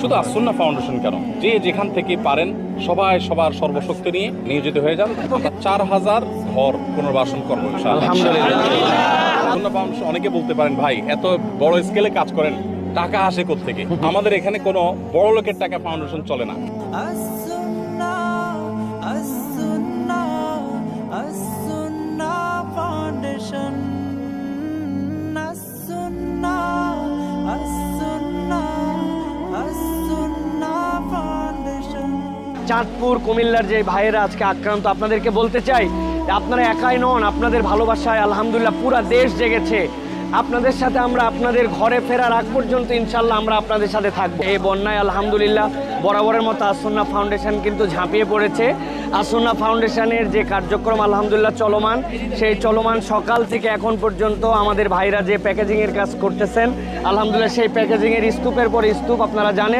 শুধু আসন্না ফাউন্ডেশন কেন? যে যেখান থেকে পারেন সবাই সবার সর্বশক্তি নিয়ে নিয়োজিত হয়ে যান। চার হাজার ঘর পুনর্বাসন কর্ম ইনশাআল্লাহ। ফাউন্ডেশন অনেকে বলতে পারেন ভাই এত বড় স্কেলে কাজ করেন টাকা আসে থেকে আমাদের এখানে কোনো বড় লোকের টাকা ফাউন্ডেশন চলে না। চাঁদপুর, কুমিল্লার যে ভাইয়েরা আজকে আক্রান্ত, আপনাদেরকে বলতে চাই, আপনারা একাই নন, আপনাদের ভালোবাসায় আলহামদুলিল্লাহ পুরা দেশ জেগেছে। আপনাদের সাথে আমরা আপনাদের ঘরে ফেরার আগ পর্যন্ত ইনশাল্লাহ আমরা আপনাদের সাথে থাকব। এই বন্যায় আলহামদুলিল্লাহ বরাবরের মতো আসন্না ফাউন্ডেশন কিন্তু ঝাঁপিয়ে পড়েছে। আসন্না ফাউন্ডেশনের যে কার্যক্রম আলহামদুলিল্লাহ চলমান, সেই চলমান সকাল থেকে এখন পর্যন্ত আমাদের ভাইরা যে প্যাকেজিংয়ের কাজ করতেছেন, আলহামদুলিল্লাহ সেই প্যাকেজিংয়ের স্তূপের পর স্তূপ আপনারা জানেন।